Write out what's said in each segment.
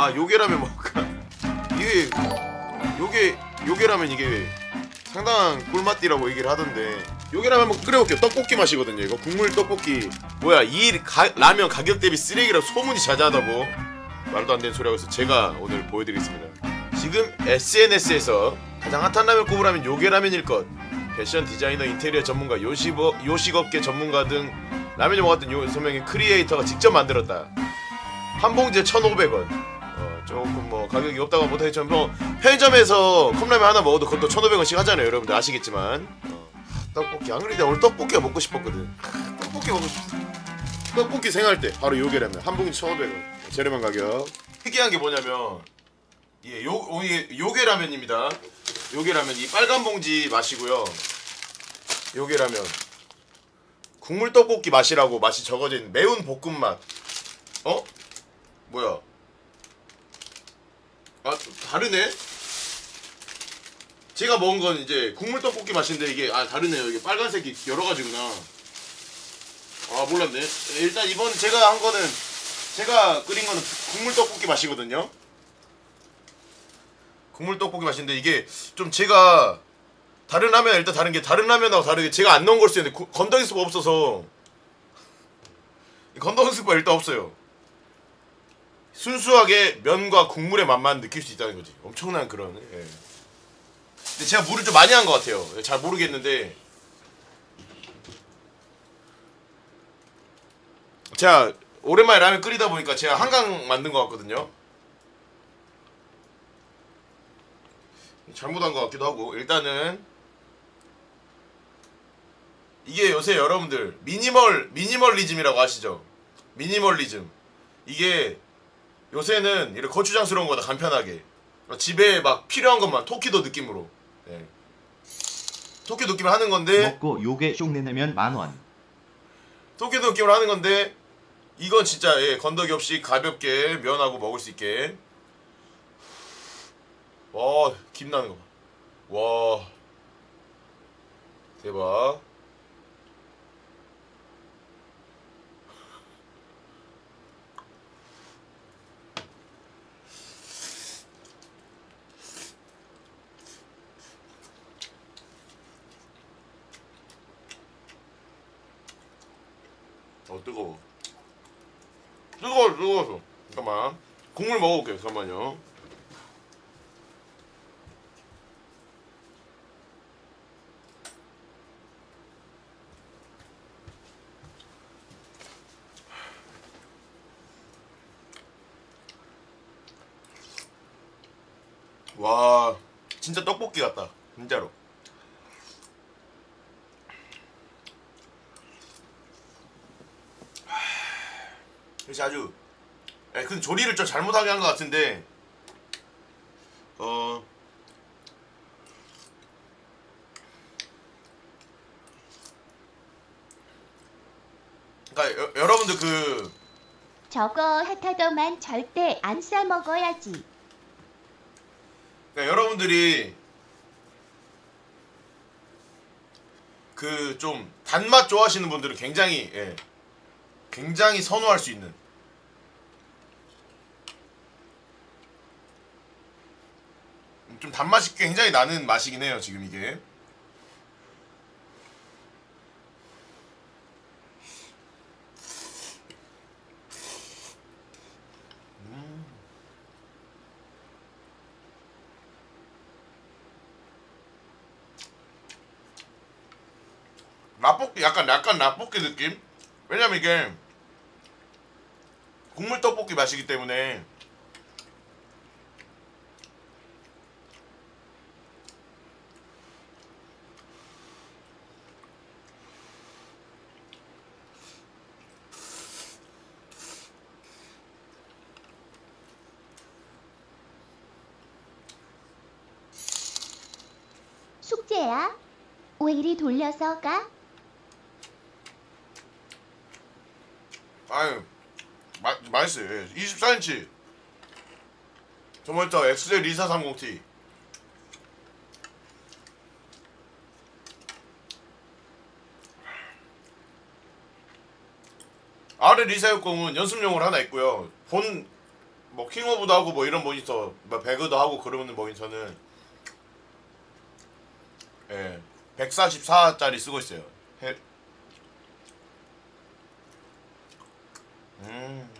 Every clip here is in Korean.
아 요게라면 먹을까? 이게 요게 요게라면 이게 상당한 꿀맛이라고 얘기를 하던데. 요게라면 한번 끓여볼게요 떡볶이 맛이거든요 이거. 국물 떡볶이. 뭐야 이 가, 라면 가격 대비 쓰레기라 소문이 자자하다고. 말도 안 되는 소리하고 있어. 제가 오늘 보여드리겠습니다. 지금 SNS에서 가장 핫한 라면 꼽으라면 요게라면일 것. 패션 디자이너 인테리어 전문가 요식업, 요식업계 전문가 등 라면을 먹었던 요 소명의 크리에이터가 직접 만들었다. 한 봉지에 1,500원. 어, 조금 뭐 가격이 없다고 못하겠지만 뭐 편의점에서 컵라면 하나 먹어도 그것도 1,500원씩 하잖아요 여러분들. 아시겠지만. 어, 떡볶이. 안 그래도 오늘 떡볶이가 먹고 싶었거든. 떡볶이 먹고 싶어 떡볶이 생할 때 바로 요게라면. 한 봉지 1,500원. 저렴한 가격. 특이한 게 뭐냐면 예, 요, 오, 이게 요게라면입니다. 요게라면. 이 빨간 봉지 맛이고요. 요게라면. 국물 떡볶이 맛이라고 맛이 있는 매운 볶음 맛. 어? 뭐야 아 다르네? 제가 먹은 건 이제 국물 떡볶이 맛인데 이게 아 다르네요. 이게 빨간색이 여러 가지구나. 아 몰랐네. 일단 이번 제가 한 거는 제가 끓인 거는 국물 떡볶이 맛이거든요. 국물 떡볶이 맛인데 이게 좀 제가 다른 라면 일단 다른 게 다른 라면하고 다르게 제가 안 넣은 걸 수도 있는데 구- 건더기 스프 없어서. 건더기 스프가 일단 없어요 순수하게 면과 국물의 맛만 느낄 수 있다는 거지. 엄청난 그런 예. 근데 제가 물을 좀 많이 한 것 같아요. 잘 모르겠는데. 제가 오랜만에 라면 끓이다 보니까 제가 한강 만든 것 같거든요. 잘못한 것 같기도 하고. 일단은 이게 요새 여러분들 미니멀 미니멀리즘이라고 아시죠? 미니멀리즘. 이게 요새는 이렇게 거추장스러운 거다 간편하게. 집에 막 필요한 것만 토끼도 느낌으로. 네. 토끼 느낌을 하는 건데 먹고 요게 흉내내면 만원. 토끼도 느낌으로 하는 건데 이건 진짜 예, 건더기 없이 가볍게 면하고 먹을 수 있게. 와 김 나는 거와. 대박 어 뜨거워. 뜨거워 뜨거워서. 잠깐만. 국물 먹어볼게요 잠깐만요. 와 진짜 떡볶이 같다. 진짜로 그래서 아주 에, 근데 조리를 좀 잘못하게 한 것 같은데 어 그러니까 여, 여러분들 그 저거 핫하더만 절대 안 싸 먹어야지. 그러니까 여러분들이 그 좀 단맛 좋아하시는 분들은 굉장히 예, 굉장히 선호할 수 있는. 좀 단맛이 굉장히 나는 맛이긴 해요 지금 이게. 라볶이 약간 약간 라볶이 느낌? 왜냐면 이게 국물 떡볶이 맛이기 때문에 숙제야? 왜 이리 돌려서 가? 아유 마, 맛있어요 예. 24인치 정말 저 XJ 리사 30T 아래 리사 60은 연습용으로 하나 있고요 본 뭐 킹오브도 하고 뭐 이런 모니터, 뭐 배그도 하고 그러는 모니터는 예, 144짜리 쓰고 있어요. 해... 음.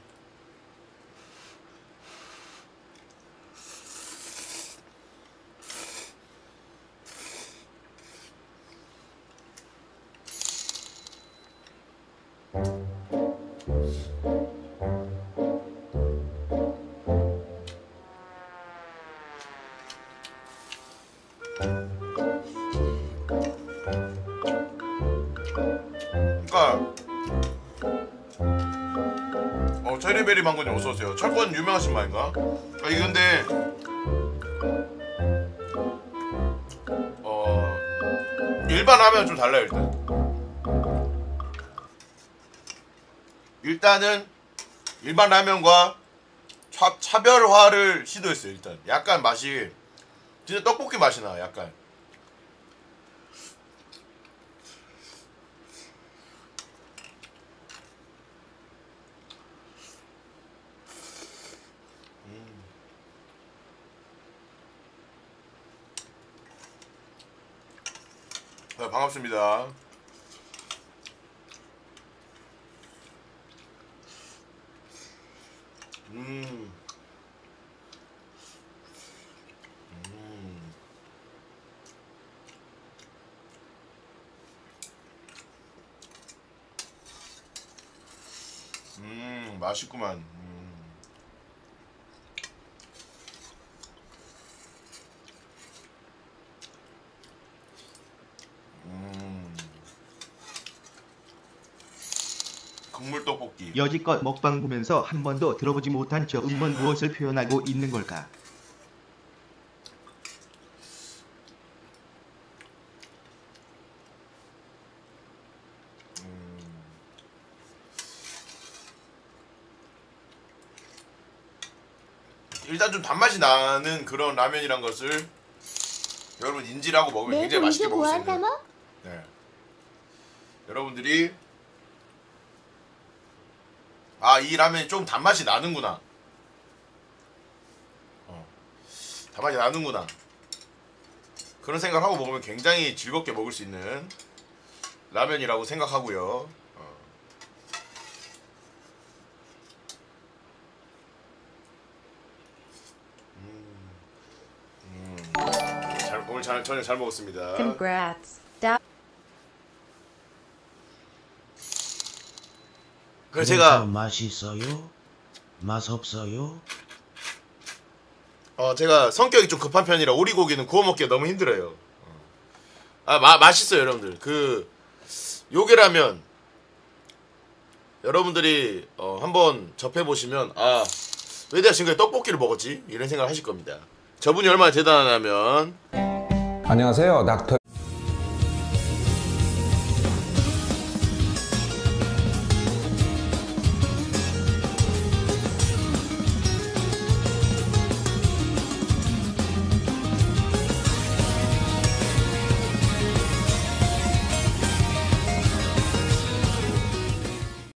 어 체리베리 망고님 어서 오세요. 철권 유명하신 말인가? 아 이게 근데 어 일반 라면 좀 달라요 일단. 일단은 일반 라면과 차, 차별화를 시도했어요 일단. 약간 맛이 진짜 떡볶이 맛이 나 약간. 네, 반갑습니다. 음. 음. 음, 맛있구만. 국물 떡볶이. 여지껏 먹방 보면서 한 번도 들어보지 못한 저 음원 무엇을 표현하고 있는 걸까? 일단 좀 단맛이 나는 그런 라면이란 것을 여러분 인지를 하고 먹으면 내 굉장히 맛있게 먹을 수 있는 보안삼어? 네. 여러분들이 아 이 라면이 좀 단맛이 나는구나 어. 단맛이 나는구나 그런 생각을 하고 먹으면 굉장히 즐겁게 먹을 수 있는 라면이라고 생각하고요 어. 음. 음. 잘, 오늘 잘, 저녁 잘 먹었습니다 Congrats. 그래서 제가 맛있어요? 맛 없어요? 어 제가 성격이 좀 급한 편이라 오리고기는 구워 먹기가 너무 힘들어요. 어. 아 마, 맛있어요 여러분들. 그 요게라면 여러분들이 어, 한번 접해 보시면 아 왜 내가 지금까지 떡볶이를 먹었지 이런 생각을 하실 겁니다. 저분이 얼마나 대단하냐면 안녕하세요. 닥터